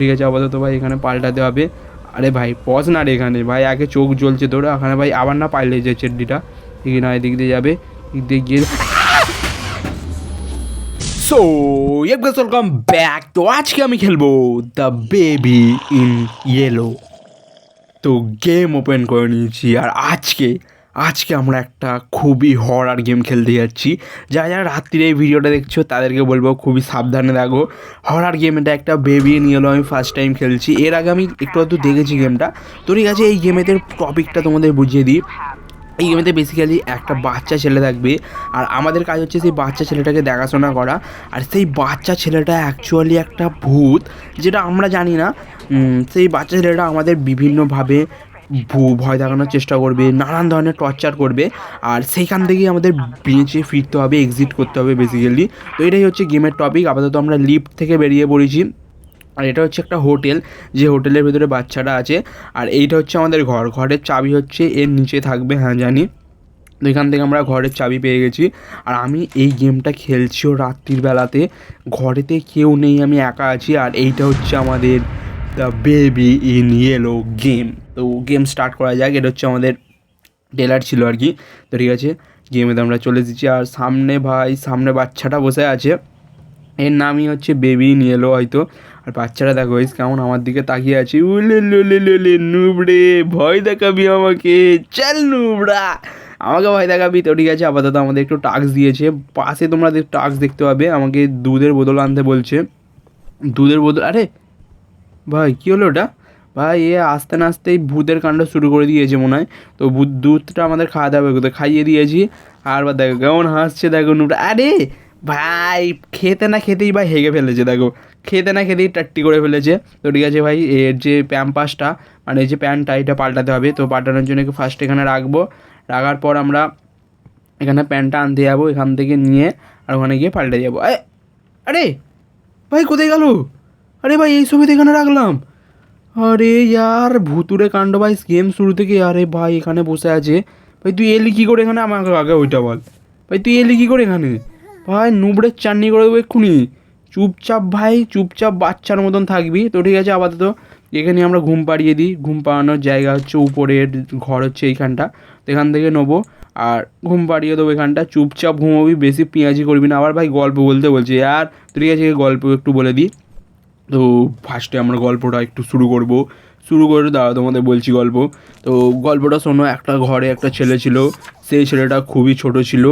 ঠিক আছে, আপাতত ভাই এখানে পাল্টাতে হবে। আরে ভাই পজ না রে এখানে। ভাই, আগে চোখ জ্বলছে তোর এখানে ভাই আবার না পাল্টে যে চেড্ডিটা। ঠিক না, এদিক দিয়ে যাবে। এদিক দিয়ে গিয়ে সো একবার ওয়েলকাম ব্যাক তো আজকে আমি খেলব দ্য বেবি ইন ইয়েলো তো গেম ওপেন করে নিয়েছি, আর আজকে আজকে আমরা একটা খুবই হরার গেম খেলতে যাচ্ছি। যারা যারা রাত্রিরে এই ভিডিওটা দেখছ, তাদেরকে বলব খুবই সাবধানে দেখো হরার গেম এটা একটা বেবি নিয়ে এলো, আমি ফার্স্ট টাইম খেলছি। এর আগে আমি একটু একটু দেখেছি গেমটা তো ঠিক আছে, এই গেমেদের টপিকটা তোমাদের বুঝিয়ে দিই। এই গেমেতে বেসিক্যালি একটা বাচ্চা ছেলে থাকবে, আর আমাদের কাজ হচ্ছে সেই বাচ্চা ছেলেটাকে দেখাশোনা করা। আর সেই বাচ্চা ছেলেটা অ্যাকচুয়ালি একটা ভূত, যেটা আমরা জানি না। সেই বাচ্চা ছেলেটা আমাদের বিভিন্নভাবে ভয় দেখানোর চেষ্টা করবে, নানান ধরনের টর্চার করবে, আর সেইখান থেকেই আমাদের বেঁচে ফিরতে হবে এক্সিট করতে হবে বেসিক্যালি তো এটাই হচ্ছে গেমের টপিক আপাতত আমরা লিফট থেকে বেরিয়ে পড়েছি। আর এটা হচ্ছে একটা হোটেল, যে হোটেলের ভেতরে বাচ্চাটা আছে, আর এইটা হচ্ছে আমাদের ঘর। ঘরের চাবি হচ্ছে এর নিচে থাকবে হ্যাঁ জানি। তো এখান থেকে আমরা ঘরের চাবি পেয়ে গেছি। আর আমি এই গেমটা খেলছিও রাত্রির বেলাতে। ঘরেতে কেউ নেই, আমি একা আছি। আর এইটা হচ্ছে আমাদের the baby in yellow game তো গেম স্টার্ট করা যাক। এটা হচ্ছে আমাদের টেলার ছিল আর কি। তো ঠিক আছে গেমে তো আমরা চলে এসেছি। আর সামনে ভাই, সামনে বাচ্চাটা বসে আছে। এর নামই হচ্ছে বেবি নিয়ে এলো হয়তো। আর বাচ্চারা দেখো, এই কেমন আমার দিকে তাকিয়ে আছে। উলে লুলে লুলে নুবড়ে, ভয় দেখাবি আমাকে। চল নুবড়া, আমাকে ভয় দেখাবি। তো ঠিক আছে, আপাতত আমাদের একটু টাক্স দিয়েছে। পাশে তোমরা টাক্স দেখতে পাবে, আমাকে দুধের বোতল আনতে বলছে। দুধের বোতল, আরে, ভাই, কী হলো ওটা? ভাই, এ আস্তে না আস্তেই ভূতের কাণ্ড শুরু করে দিয়েছে মনে হয়। তো ভূত, দুধটা আমাদের খাওয়াতে হবে খাইয়ে দিয়েছি। আর বা দেখো, কেমন হাসছে দেখো নুটা আরে ভাই, খেতে না খেতেই ভাই হেগে ফেলেছে দেখো। খেতে না খেতেই টাট্টি করে ফেলেছে। তো ঠিক আছে ভাই, এর যে প্যাম্পাসটা মানে এই যে প্যান্টটা এটা পাল্টাতে হবে। তো পাল্টানোর জন্য ফার্স্ট এখানে রাখব। রাখার পর আমরা এখানে প্যান্টটা আনতে যাব, এখান থেকে নিয়ে আর ওখানে গিয়ে পাল্টে যাব। আরে, ভাই কোথায় গেল? আরে ভাই, এই ছবিতে এখানে রাখলাম। আরে ইয়ার ভুতুরে কাণ্ড ভাই গেম শুরু থেকে, আরে ভাই, এখানে বসে আছে। ভাই, তুই এলি কী করে এখানে? আমাকে আগে ওইটা বল। ভাই, তুই এলি কী করে এখানে? ভাই নুবড়ের চাটনি করে দেবো এক্ষুনি। চুপচাপ ভাই, চুপচাপ বাচ্চার মতন থাকবি। তো ঠিক আছে, আপাতত এখানে আমরা ঘুম পাড়িয়ে দিই। ঘুম পাড়ানোর জায়গা হচ্ছে উপরের ঘর হচ্ছে এইখানটা। এখান থেকে নেব। আর ঘুম পাড়িয়ে দেবো এখানটা। চুপচাপ ঘুমোবি, বেশি পেঁয়াজি করবি না। আবার ভাই, গল্প বলতে বলছে। আর ঠিক আছে গল্প একটু বলে দিই। তো ফার্স্টে আমরা গল্পটা একটু শুরু করব। শুরু করে দাঁড়া তোমাদের বলছি গল্প। তো গল্পটা শোনো, একটা ঘরে একটা ছেলে ছিল, সেই ছেলেটা খুবই ছোট ছিল,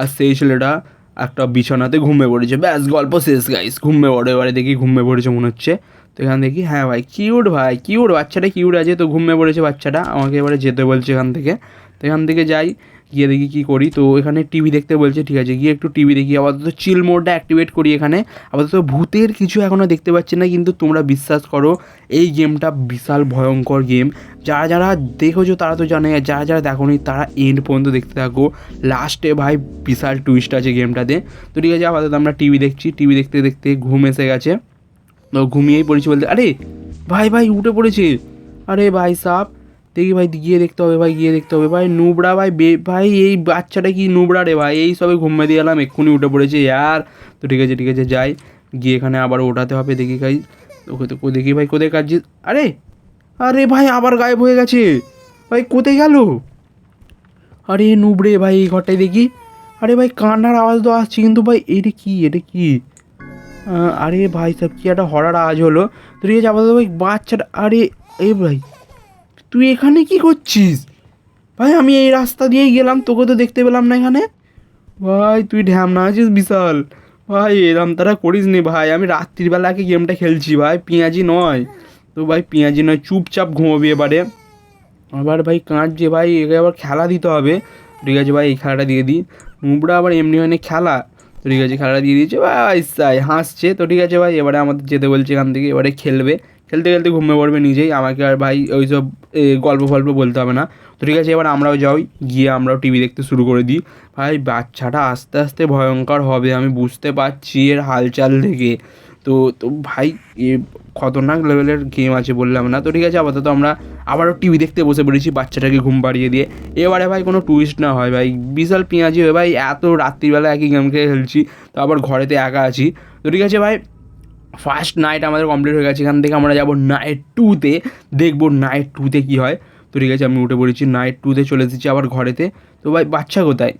আর সেই ছেলেটা একটা বিছানাতে ঘুমে পড়েছে। ব্যাস, গল্প শেষ গাইস ঘুমিয়ে পড়ে, এবারে দেখি ঘুমে পড়েছে মনে হচ্ছে। তো এখান দেখি হ্যাঁ ভাই কিউট ভাই কিউট বাচ্চাটা কিউট আছে, তো ঘুমে পড়েছে বাচ্চাটা। আমাকে এবারে যেতে বলছে এখান থেকে। তো এখান থেকে যাই। গিয়ে দেখি কী করি। তো এখানে টিভি দেখতে বলছে, ঠিক আছে, গিয়ে একটু টিভি দেখি। আপাতত চিল মোডটা অ্যাক্টিভেট করি এখানে। আপাতত ভূতের কিছু এখনও দেখতে পাচ্ছি না, কিন্তু তোমরা বিশ্বাস করো, এই গেমটা বিশাল ভয়ঙ্কর গেম যারা যারা দেখেছ তারা তো জানে যারা যারা দেখোনি তারা এন্ড পর্যন্ত দেখতে থাকো। লাস্টে ভাই বিশাল টুইস্ট আছে গেমটাতে তো ঠিক আছে, আপাতত আমরা টিভি দেখছি। টিভি দেখতে দেখতে ঘুম এসে গেছে। তো ঘুমিয়েই পড়েছি বলতে, আরে, ভাই ভাই, উঠে পড়েছে। আরে, ভাই, সাপ। দেখি ভাই, গিয়ে দেখতে হবে ভাই, গিয়ে দেখতে হবে। ভাই, নুবড়া ভাই, বে, ভাই, এই বাচ্চাটা কি নুবড়া রে ভাই? এই সবে ঘুমিয়ে দিয়ে এলাম এক্ষুনি উঠে পড়েছে। ইয়ার তো ঠিক আছে ঠিক আছে, যাই। গিয়ে এখানে আবার ওঠাতে হবে, দেখি ভাই। ওকে তো দেখি ভাই, কোথায় কাজ আরে আরে ভাই, আবার গায়েব হয়ে গেছে। ভাই, কোথায় গেল? আরে নুবড়ে ভাই, এই ঘরটায় দেখি। আরে ভাই, কান্নার আওয়াজ তো আসছে, কিন্তু ভাই, এটা কি? এটা কি? আরে ভাই, সব কি একটা হরার আওয়াজ হলো। তো ঠিক আছে, আপাতত ভাই, বাচ্চাটা আরে, এ ভাই তুই এখানে কি করছিস? ভাই, আমি এই রাস্তা দিয়েই গেলাম, তোকে তো দেখতে পেলাম না এখানে। ভাই, তুই ঢ্যাম না আছিস, বিশাল। ভাই, এরম তারা করিস নি, ভাই। আমি রাত্রিবেলাকে গেমটা খেলছি, ভাই। পেঁয়াজি নয়। তো ভাই, পেঁয়াজি নয়, চুপচাপ ঘুমোবি এবারে। আবার ভাই, কাঁদছে, ভাই। একে আবার খেলা দিতে হবে। ঠিক আছে, ভাই, এই খেলাটা দিয়ে দিই। মুবড়া আবার এমনি মানে খেলা। তো ঠিক আছে, খেলাটা দিয়ে দিয়েছে, ভাই, সাই, হাসছে। তো ঠিক আছে, ভাই, এবারে আমাদের যেতে বলছে এখান থেকে, এবারে খেলবে। খেলতে খেলতে ঘুমিয়ে পড়বে নিজেই আমাকে আর ভাই ওইসব এ, গল্প ফল্প বলতে হবে না। তো ঠিক আছে এবার আমরাও যাই গিয়ে আমরাও টিভি দেখতে শুরু করে দিই। ভাই বাচ্চাটা আস্তে আস্তে ভয়ঙ্কর হবে আমি বুঝতে পারছি এর হালচাল থেকে তো তো ভাই এ খতরনাক লেভেলের গেম আছে বললাম না। তো ঠিক আছে আপাতত আমরা আবারও টিভি দেখতে বসে পড়েছি বাচ্চাটাকে ঘুম পাড়িয়ে দিয়ে। এবারে ভাই কোনো টুইস্ট না হয় ভাই বিশাল পেঁয়াজি হয়ে ভাই এত রাত্রিবেলা একই গেম খেলে খেলছি তো আবার ঘরেতে একা আছি। তো ঠিক আছে ভাই ফার্স্ট নাইট আমাদের কমপ্লিট হয়ে গেছে, এখান থেকে আমরা যাব নাইট টুতে দেখব নাইট টুতে কী হয়। তো ঠিক আছে, আমি উঠে পড়েছি নাইট টুতে চলে এসেছি আবার ঘরেতে। তো ভাই, বাচ্চা কোথায়?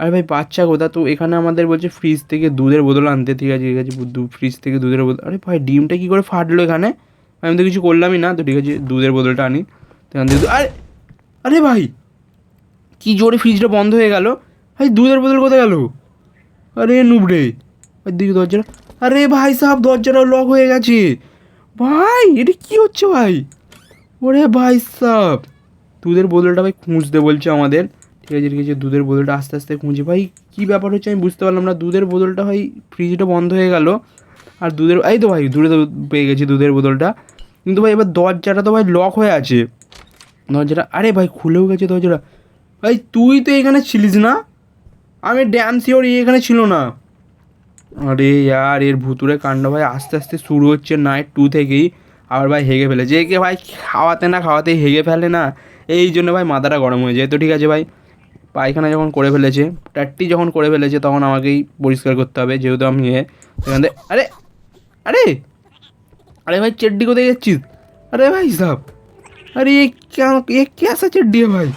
আরে ভাই, বাচ্চা কোথা তো এখানে আমাদের বলছে ফ্রিজ থেকে দুধের বোতল আনতে, ঠিক আছে ঠিক আছে ফ্রিজ থেকে দুধের বোতল। আরে ভাই, ডিমটা কী করে ফাটলো এখানে? আমি তো কিছু করলামই না, তো ঠিক আছে, দুধের বোতলটা আনি। তো এখান থেকে আরে আরে ভাই, কি জোরে ফ্রিজটা বন্ধ হয়ে গেল? ভাই, দুধের বোতল কোথায় গেল? আরে নুবড়ে। দিকে দরজাটা আরে ভাই সাহেব, দরজাটা লক হয়ে গেছে। ভাই, এটা কি হচ্ছে ভাই? ওরে ভাই সাহেব। দুধের বোতলটা ভাই খুঁজতে বলছে আমাদের। ঠিক আছে ঠিক আছে, দুধের বোতলটা আস্তে আস্তে খুঁজে। ভাই, কী ব্যাপার হচ্ছে আমি বুঝতে পারলাম না। দুধের বোতলটা ভাই ফ্রিজটা বন্ধ হয়ে গেল। আর দুধের, এই তো ভাই, দূরে তো পেয়ে গেছি দুধের বোতলটা। কিন্তু ভাই, এবার দরজাটা তো ভাই লক হয়ে আছে। দরজাটা, আরে ভাই, খুলেও গেছে দরজাটা। ভাই, তুই তো এখানে ছিলিস না? আমি ড্যাম শিওর এখানে ছিল না। আরে আর এর ভুতুরে কাণ্ড ভাই, আস্তে আস্তে শুরু হচ্ছে নাইট টু থেকেই। আবার ভাই হেগে ফেলে যে কে ভাই খাওয়াতে না খাওয়াতে হেগে ফেলে না। এই জন্য ভাই মাথাটা গরম হয়ে যায়। তো ঠিক আছে ভাই, পায়খানা যখন করে ফেলেছে ট্যাটটি যখন করে ফেলেছে, তখন আমাকেই পরিষ্কার করতে হবে, যেহেতু আমি এ সেখান থেকে, আরে আরে আরে ভাই, চেড্ডি কোথায় যাচ্ছিস? আরে ভাই সাহ আরে এ কেন, এ কে আসা চেড্ডি ভাই?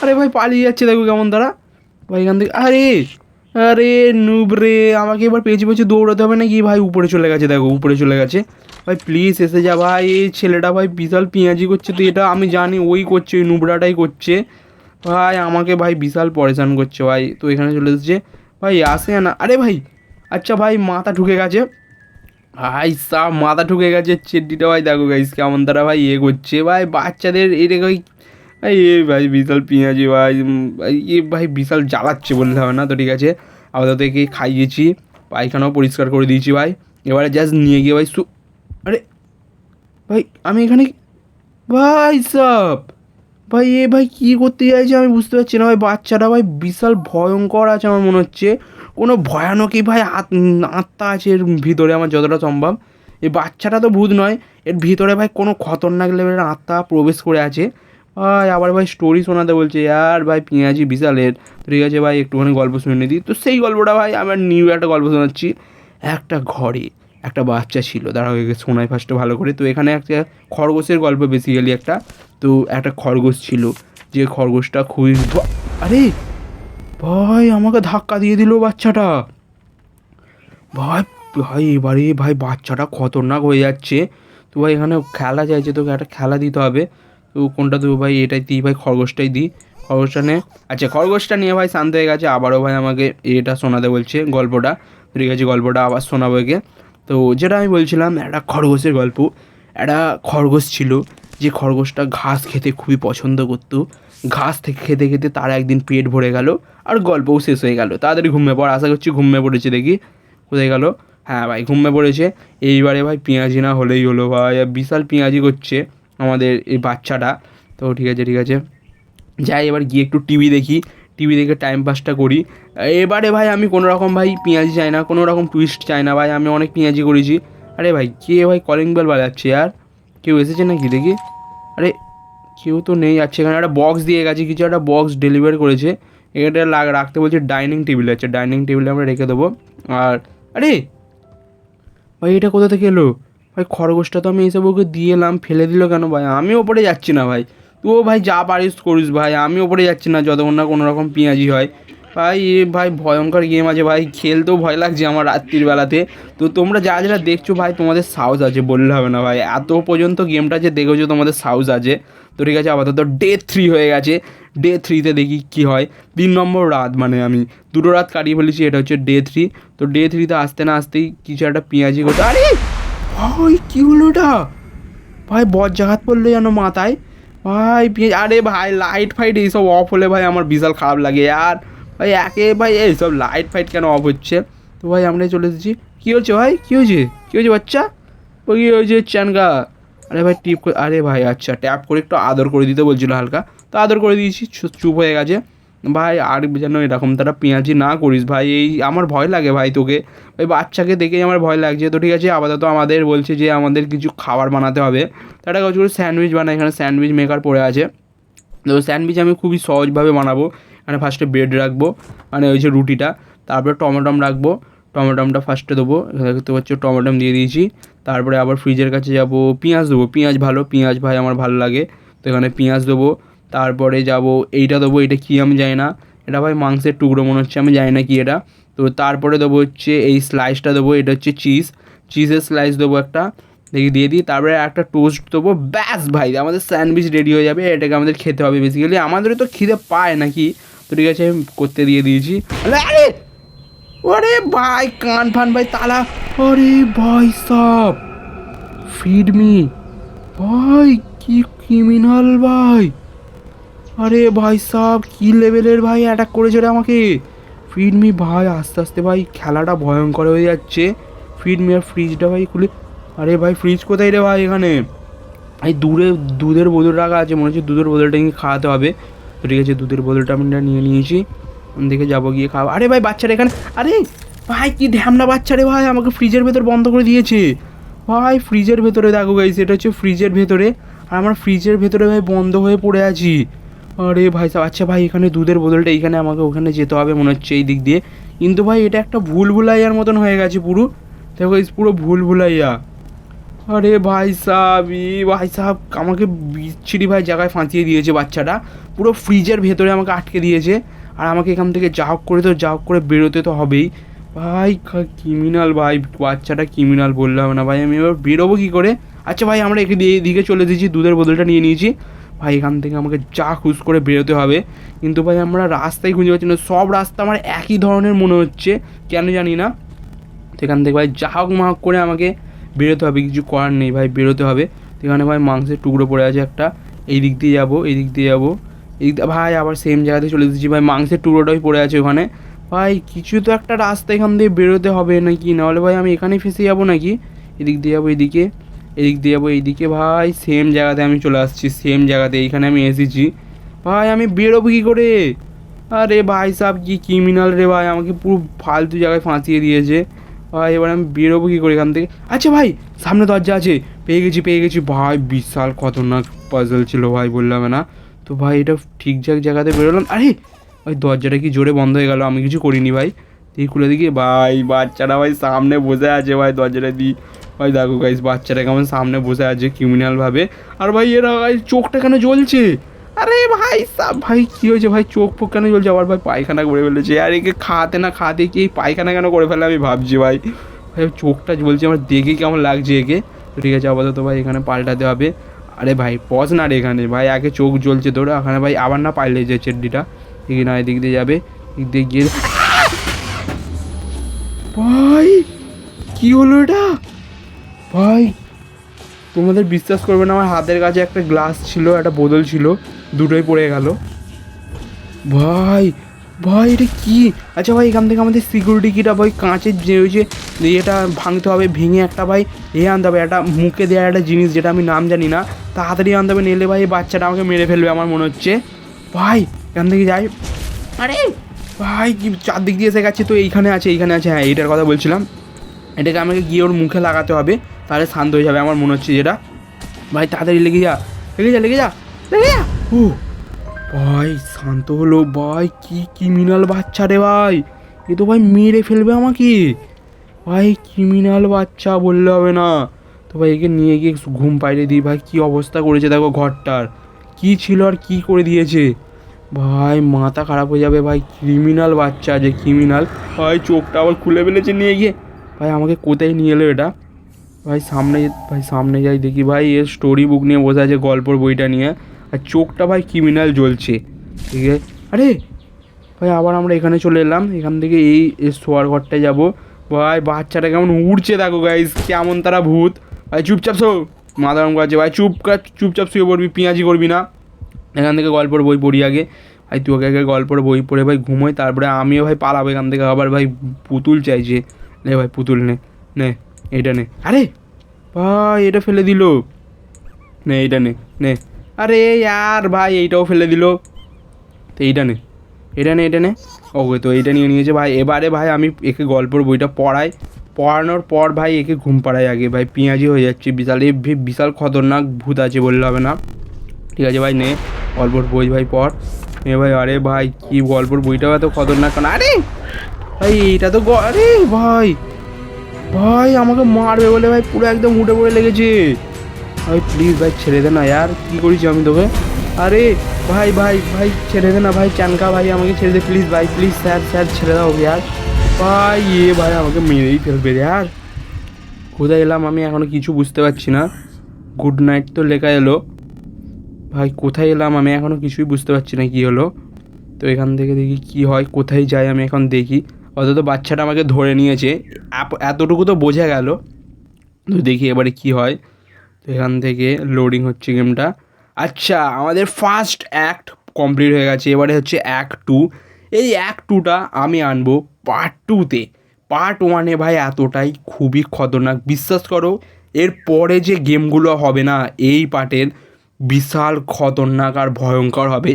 আরে ভাই পালিয়ে যাচ্ছে, দেখো কেমন তারা। ভাই এখান থেকে, আরে আরে নুবরে আমাকে এবার পেঁচে পেঁচে দৌড়াতে হবে নাকি? ভাই, উপরে চলে গেছে, দেখো, উপরে চলে গেছে। ভাই প্লিজ এসে যা, ভাই, এই ছেলেটা ভাই বিশাল পেঁয়াজি করছে তো, এটা আমি জানি, ওই করছে, ওই নুবরাটাই করছে। ভাই, আমাকে ভাই বিশাল পরেশান করছে, ভাই। তো এখানে চলে এসেছে। ভাই, আসে না, আরে ভাই আচ্ছা ভাই, মাথা ঢুকে গেছে। ভাই সব মাথা ঢুকে গেছে, চেড্ডিটা, ভাই, দেখো গাইস কেমন তারা ভাই এ করছে। ভাই, বাচ্চাদের এটা ভাই ভাই এ ভাই, বিশাল পেঁয়াজি, ভাই ভাই এ ভাই, বিশাল জ্বালাচ্ছে বললে হবে না, তো ঠিক আছে। আপাতত একে খাইয়েছি, পায়খানাও পরিষ্কার করে দিয়েছি ভাই। এবারে জাস্ট নিয়ে গিয়ে ভাই সু আরে, ভাই, আমি এখানে ভাই সব, ভাই, এ ভাই কী করতে চাইছে আমি বুঝতে পারছি না ভাই, বাচ্চাটা ভাই বিশাল ভয়ঙ্কর আছে আমার মনে হচ্ছে। কোনো ভয়ানকই ভাই আত- আত্মা আছে এর ভিতরে আমার যতটা সম্ভব। এই বাচ্চাটা তো ভূত নয়, এর ভিতরে ভাই কোনো খতরনাক লেভেলের আত্মা প্রবেশ করে আছে। আবার ভাই স্টোরি শোনাতে বলছে, আর ভাই পেঁয়াজি বিশালের। ঠিক আছে ভাই, একটুখানি গল্প শুনে দিই তো সেই গল্পটা ভাই আমার নিউ একটা গল্প শোনাচ্ছি। একটা ঘরে একটা বাচ্চা ছিল, দাঁড়াও শোনায় ফার্স্টে ভালো করে। তো এখানে একটা খরগোশের গল্প বেসিক্যালি একটা। তো একটা খরগোশ ছিল, যে খরগোশটা খুবই আরে! ভাই, আমাকে ধাক্কা দিয়ে দিল বাচ্চাটা। ভাই ভাই, এবারে ভাই, বাচ্চাটা খতরনাক হয়ে যাচ্ছে। তো ভাই, এখানে খেলা চাইছে, তোকে একটা খেলা দিতে হবে। তো কোনটা দেবো ভাই? এটাই দিই ভাই, খরগোশটাই দিই। খরগোশটা নে। আচ্ছা খরগোশটা নিয়ে ভাই শান্ত হয়ে গেছে। আবারও ভাই আমাকে এটা শোনাতে বলছে, গল্পটা। ঠিক আছে গল্পটা আবার শোনাবো একে। তো যেটা আমি বলছিলাম, একটা খরগোশের গল্প। একটা খরগোশ ছিল, যে খরগোশটা ঘাস খেতে খুবই পছন্দ করতো। ঘাস থেকে খেতে খেতে তার একদিন পেট ভরে গেল, আর গল্পও শেষ হয়ে গেল। তাড়াতাড়ি ঘুমিয়ে পড়, আশা করছি ঘুমিয়ে পড়েছে দেখি। কোথায় গেল। হ্যাঁ ভাই, ঘুমিয়ে পড়েছে। এইবারে ভাই পেঁয়াজি না হলেই হলো ভাই বিশাল পেঁয়াজি করছে। আমাদের এই বাচ্চাটা। তো ঠিক আছে ঠিক আছে। যাই, এবার গিয়ে একটু টিভি দেখি। টিভি দেখে টাইম পাসটা করি। এবারে ভাই, আমি কোনো রকম ভাই পেঁয়াজি চাই না, কোনো রকম টুইস্ট চাই না ভাই। আমি অনেক পেঁয়াজি করেছি। আরে ভাই, কে ভাই কলিং বেল বাজাচ্ছে আর? কেউ এসেছে নাকি দেখি? আরে, কেউ তো নেই আছে এখানে। একটা বক্স দিয়ে গেছে, কিছু একটা বক্স ডেলিভার করেছে। এটা লাগ, রাখতে বলছে ডাইনিং টেবিল আছে। ডাইনিং টেবিলে আমরা রেখে দেবো। আর, আরে! ভাই, এটা কোথা থেকে এলো? ভাই খরগোশটা তো আমি এসব ওকে দিয়ে এলাম, ফেলে দিল কেন ভাই? আমি ওপরে যাচ্ছি না ভাই। তুইও ভাই যা পারিস করিস ভাই, আমি ওপরে যাচ্ছি না, যতক্ষণ না কোনো রকম পেঁয়াজি হয়। ভাই, এ ভাই ভয়ঙ্কর গেম আছে ভাই, খেলতেও ভয় লাগছে আমার রাত্রির বেলাতে। তো তোমরা যা যারা দেখছ ভাই, তোমাদের সাহস আছে, বললে হবে না ভাই। এত পর্যন্ত গেমটা যে দেখেছ, তোমাদের সাহস আছে। তো ঠিক আছে, আপাতত ডে থ্রি হয়ে গেছে। ডে থ্রিতে দেখি কি হয়। তিন নম্বর রাত মানে আমি। দুটো রাত কাটিয়ে ফেলেছি, এটা হচ্ছে ডে থ্রি তো ডে থ্রিতে আসতে না আসতেই কিছু একটা পেঁয়াজি করতে আরে! ভাই, কী হলো এটা? ভাই বজ্রাঘাত পড়ল যেন মাথায়। ভাই আরে ভাই লাইট ফাইট এইসব অফ হলে ভাই আমার বিশাল খারাপ লাগে আর। ভাই, একে ভাই, এইসব লাইট ফাইট কেন অফ হচ্ছে? তো ভাই, আমরা চলে এসেছি। কী হচ্ছে ভাই? কী হয়েছে? কী হয়েছে বাচ্চা? ওই কী হয়েছে, চ্যানগা? আরে ভাই, টিপ আরে ভাই আচ্ছা ট্যাপ করে একটু আদর করে দিতে বলছিল হালকা। তো আদর করে দিয়েছি চুপ হয়ে গেছে। ভাই, আর যেন এরকম তারা পেঁয়াজি না করিস ভাই, এই আমার ভয় লাগে ভাই তোকে। ওই বাচ্চাকে দেখেই আমার ভয় লাগছে। তো ঠিক আছে, আপাতত আমাদের বলছে যে আমাদের কিছু খাবার বানাতে হবে। একটা কাজ করে স্যান্ডউইচ বানাই, এখানে স্যান্ডউইচ মেকার পড়ে আছে। তো স্যান্ডউইচ আমি খুবই সহজভাবে বানাবো। এখানে ফার্স্টে ব্রেড রাখব মানে ওই যে রুটিটা। তারপরে টমেটম রাখব। টমেটোমটা ফার্স্টে দেবো। দেখতে পাচ্ছ টমেটোম দিয়ে দিয়েছি। তারপরে আবার ফ্রিজের কাছে যাব। পেঁয়াজ দেবো। পেঁয়াজ ভালো, পেঁয়াজ ভাই আমার ভালো লাগে। তো এখানে পেঁয়াজ দেবো। তারপরে যাব, এইটা দেবো এটা কী আমি জানি না। এটা ভাই মাংসের টুকরো মনে হচ্ছে, আমি জানি না কি এটা। তো তারপরে দেবো হচ্ছে এই স্লাইসটা দেবো, এটা হচ্ছে চিজ চিজের স্লাইস দেবো একটা, দেখি দিয়ে দিই, তারপরে একটা টোস্ট দেবো। ব্যাস ভাই, আমাদের স্যান্ডউইচ রেডি হয়ে যাবে, এটাকে আমাদের খেতে হবে বেসিক্যালি আমাদেরও তো খিদে পায় নাকি? তো ঠিক আছে, আমি করতে দিয়ে দিয়েছি। আরে ওরে ভাই, কান ফান ভাই, তালা। আরে ভাই সব ফিড মি ভাই, কি ক্রিমিনাল ভাই। আরে ভাই সাহ কি লেভেলের ভাই? অ্যাটাক করেছে রে আমাকে। ফিড মি ভাই, আস্তে আস্তে ভাই, খেলাটা ভয়ঙ্কর হয়ে যাচ্ছে। ফিডমি আর ফ্রিজটা ভাই খুলে। আরে ভাই ফ্রিজ কোথায় রে ভাই এখানে? এই দূরে, দুধের বোতল রাখা আছে, মনে হচ্ছে দুধের বোতলটা নিয়ে খাওয়াতে হবে। তো ঠিক আছে, দুধের বোতলটা আমি নিয়ে নিয়েছি। দেখে যাব গিয়ে খাওয়া। আরে ভাই, বাচ্চারা এখানে আরে ভাই, কি ঢ্যামনা বাচ্চা রে ভাই, আমাকে ফ্রিজের ভেতর বন্ধ করে দিয়েছে। ভাই ফ্রিজের ভেতরে দেখো গাইস এটা হচ্ছে ফ্রিজের ভেতরে। আর আমার ফ্রিজের ভেতরে ভাই বন্ধ হয়ে পড়ে আছি। আরে ভাই সাহেব আচ্ছা ভাই, এখানে দুধের বোতলটা এইখানে আমাকে ওখানে যেতে হবে মনে হচ্ছে এই দিক দিয়ে। কিন্তু ভাই, এটা একটা ভুল ভুলাইয়ার মতন হয়ে গেছে পুরো। দেখো পুরো ভুল ভুলাইয়া। আরে ভাই সাহেব ই ভাই সাহেব আমাকে বিচ্ছিরি ভাই জায়গায় ফাঁসিয়ে দিয়েছে বাচ্চাটা। পুরো ফ্রিজের ভেতরে আমাকে আটকে দিয়েছে। আর আমাকে এখান থেকে যা হোক করে তো, যা হোক করে বেরোতে তো হবেই। ভাই ক্রিমিনাল ভাই, বাচ্চাটা ক্রিমিনাল বললে হবে না ভাই, আমি এবার বেরোবো কী করে? আচ্ছা ভাই, আমরা এদিকে চলে দিয়েছি, দুধের বোতলটা নিয়ে নিয়েছি। ভাই, এখান থেকে আমাকে যা খুশ করে বেরোতে হবে। কিন্তু ভাই, আমরা রাস্তায় খুঁজে পাচ্ছি না। সব রাস্তা আমার একই ধরনের মনে হচ্ছে, কেন জানি না। সেখান থেকে ভাই, যা হোক মা হোক করে আমাকে বেরোতে হবে, কিছু করার নেই ভাই, বেরোতে হবে। সেখানে ভাই, মাংসের টুকরো পড়ে আছে একটা। এই দিক দিয়ে যাব এই দিক দিয়ে যাব। এই ভাই, আবার সেম জায়গাতে চলে এসেছি ভাই, মাংসের টুকরোটাই পড়ে আছে ওখানে। ভাই, কিছু তো একটা রাস্তা এখান দিয়ে বেরোতে হবে নাকি? নাহলে ভাই, আমি এখানেই ফেসে যাব নাকি? এদিক দিয়ে যাব, এদিকে। এদিক দিয়ে যাব, এইদিকে ভাই সেম জায়গাতে আমি চলে আসছি সেম জায়গাতে এইখানে আমি এসেছি। ভাই, আমি বেরোবো কী করে? আরে ভাই সাহেব কি ক্রিমিনাল রে ভাই, আমাকে পুরো ফালতু জায়গায় ফাঁসিয়ে দিয়েছে। ভাই, এবার আমি বেরোবো কী করে এখান থেকে? আচ্ছা ভাই, সামনে দরজা আছে। পেয়ে গেছি পেয়ে গেছি। ভাই, বিশাল খতরনাক পাজল ছিল ভাই, বললাম না। তো ভাই, এটা ঠিকঠাক জায়গাতে বেরোলাম। আরে, ওই দরজাটা কি জোরে বন্ধ হয়ে গেল? আমি কিছু করিনি ভাই। এই খুলে দেখি, ভাই, বাচ্চারা ভাই সামনে বসে আছে ভাই, দরজাটা দি ভাই দেখো গাইস বাচ্চাটা কেমন সামনে বসে আছে ক্রিমিনাল ভাবে। আর ভাই এরা ভাই চোখটা কেন জ্বলছে? আরে ভাই সাব, ভাই কী হয়েছে? ভাই চোখ ফোক কেন জ্বলছে? আবার ভাই পায়খানা করে ফেলেছে। আর একে খাতে না খাতে কি পায়খানা কেন করে ফেলে? আমি ভাবছি ভাই। ভাই চোখটা জ্বলছে, আমার দেখে কেমন লাগছে একে। ঠিক আছে, আপাতত ভাই এখানে পাল্টাতে হবে। আরে ভাই পজ না রে এখানে। ভাই আগে চোখ জ্বলছে তোর এখানে ভাই আবার না পাল্টে যায় চেড্ডিটা। ঠিক না, এদিক দিয়ে যাবে। এদিক দিয়ে গিয়ে ভাই, কি হলো এটা? ভাই। তোমাদের বিশ্বাস করবে না আমার হাতের কাছে একটা গ্লাস ছিল একটা বোতল ছিল দুটোই পড়ে গেল। ভাই ভাই এটা কি? আচ্ছা ভাই এখান থেকে আমাদের সিকিউরিটি কিটা ভাই কাঁচের যে ওই যে ইয়েটা ভাঙতে হবে ভেঙে একটা ভাই এ আনতে হবে একটা মুখে দেওয়া একটা জিনিস যেটা আমি নাম জানি না তাড়াতাড়ি আনতে হবে নেলে ভাই বাচ্চাটা আমাকে মেরে ফেলবে আমার মনে হচ্ছে। ভাই। এখান থেকে যাই। আরে! ভাই কি চারদিক দিয়ে এসে গেছে তো এইখানে আছে এইখানে আছে হ্যাঁ এইটার কথা বলছিলাম। এটাকে আমাকে গিয়ে ওর মুখে লাগাতে হবে, তাহলে শান্ত হয়ে যাবে আমার মনে হচ্ছে যেটা। ভাই, তাড়াতাড়ি লেগে যা লেগে যা লেগে যা লেগে যা। ও ভাই, শান্ত হলো, ভাই, কি ক্রিমিনাল বাচ্চা রে ভাই। এ তো ভাই মেরে ফেলবে আমাকে। ভাই ক্রিমিনাল বাচ্চা বললে হবে না। তো ভাই, একে নিয়ে গিয়ে ঘুম পাইরে দিই। ভাই, কী অবস্থা করেছে দেখো ঘরটার। কি ছিল আর কি করে দিয়েছে? ভাই, মাথা খারাপ হয়ে যাবে, ভাই ক্রিমিনাল বাচ্চা যে ক্রিমিনাল ভাই, চোখটা আবার খুলে ফেলেছে নিয়ে গিয়ে। ভাই, আমাকে কোথায় নিয়ে এলো এটা? ভাই, সামনে ভাই, সামনে যাই, দেখি, ভাই, এর স্টোরি বুক নিয়ে বসে আছে গল্পর বইটা নিয়ে। আর চোখটা, ভাই ক্রিমিনাল জ্বলছে, ঠিক আছে? আরে, ভাই, আবার আমরা এখানে চলে এলাম, এখান থেকে এই শোয়ার ঘরটায় যাব। ভাই, বাচ্চাটা কেমন উড়ছে, দেখো গাইস কেমন তারা ভূত। ভাই, চুপচাপ শো। মাথা গরম করছে ভাই, চুপ চুপচাপ শুয়ে পড়বি, পিঁয়াজি করবি না। এখান থেকে গল্পর বই পড়ি আগে। ভাই, তুই ওকে আগে গল্পর বই পড়ে, ভাই, ঘুমোয়, তারপরে আমিও, ভাই, পালাবো এখান থেকে। আবার, ভাই, পুতুল চাইছে। নে ভাই পুতুল নে নে এইটা নে। আরে! ভাই এটা ফেলে দিল। নে এইটা নে নে। আরে আর ভাই এইটাও ফেলে দিল। তো এইটা নে এটা নে এটা নে। ওকে তো এইটা নিয়ে নিয়েছে ভাই। এবারে ভাই আমি একে গল্পর বইটা পড়াই। পড়ানোর পর ভাই একে ঘুম পাড়াই আগে। ভাই পেঁয়াজি হয়ে যাচ্ছে বিশাল এ ভি- বিশাল খতরনাক ভূত আছে বললে হবে না। ঠিক আছে ভাই নে গল্পর বই ভাই পড়। নে ভাই আরে ভাই কি গল্পর বইটাও এত খতরনাক কেন আরে! ভাই এটা তো গ- আরে ভাই ভাই আমাকে মারবে বলে ভাই পুরো একদম উঠে পড়ে লেগেছে ভাই প্লিজ ভাই ছেড়ে দে না यार কি করেছি আমি তোকে আরে ভাই ভাই ভাই ছেড়ে দে না ভাই চানকা ভাই আমাকে ছেড়ে দে প্লিজ ভাই প্লিজ স্যার স্যার ছেড়ে দাও यार ভাই এ ভাই আমাকে মেরেই ফেলবে यार কোথায় এলাম আমি এখনো কিছু বুঝতে পারছি না গুড নাইট তো লেখা এলো ভাই কোথায় এলাম আমি এখনো কিছুই বুঝতে পারছি না কি হলো তো এখান থেকে দেখি কি হয় কোথায় যাই আমি এখন দেখি অন্তত বাচ্চাটা আমাকে ধরে নিয়েছে। এতটুকু তো বোঝা গেল। তো দেখি এবারে কি হয়। তো এখান থেকে লোডিং হচ্ছে গেমটা আচ্ছা আমাদের ফার্স্ট অ্যাক্ট কমপ্লিট হয়ে গেছে। এবারে হচ্ছে অ্যাক্ট টু এই অ্যাক্ট টুটা আমি আনব পার্ট টুতে পার্ট ওয়ানে ভাই এতটাই খুবই খতরনাক। বিশ্বাস করো, এর পরে যে গেমগুলো হবে না, এই পার্টের বিশাল খতরনাক আর ভয়ঙ্কর হবে।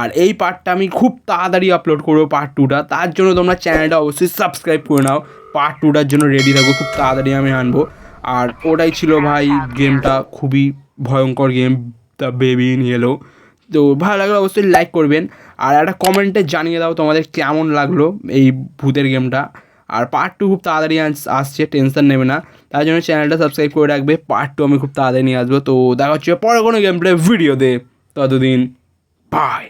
আর এই পার্টটা আমি খুব তাড়াতাড়ি আপলোড করব পার্ট টুটা তার জন্য তোমরা চ্যানেলটা অবশ্যই সাবস্ক্রাইব করে নাও। পার্ট টুটার জন্য রেডি থাকো, খুব তাড়াতাড়ি আমি আনব। আর ওটাই ছিল ভাই গেমটা খুবই ভয়ঙ্কর game the baby in yellow তো ভালো লাগলে অবশ্যই লাইক করবেন। আর একটা কমেন্টে জানিয়ে দাও তোমাদের কেমন লাগল এই ভূতের গেমটা আর পার্ট টু খুব তাড়াতাড়ি আসছে টেনশন নেবে না। তার জন্য চ্যানেলটা সাবস্ক্রাইব করে রাখবে। পার্ট টু আমি খুব তাড়াতাড়ি নিয়ে আসব। তো দেখা হচ্ছে পরে কোনো গেম প্লে ভিডিও দে ততদিন বাই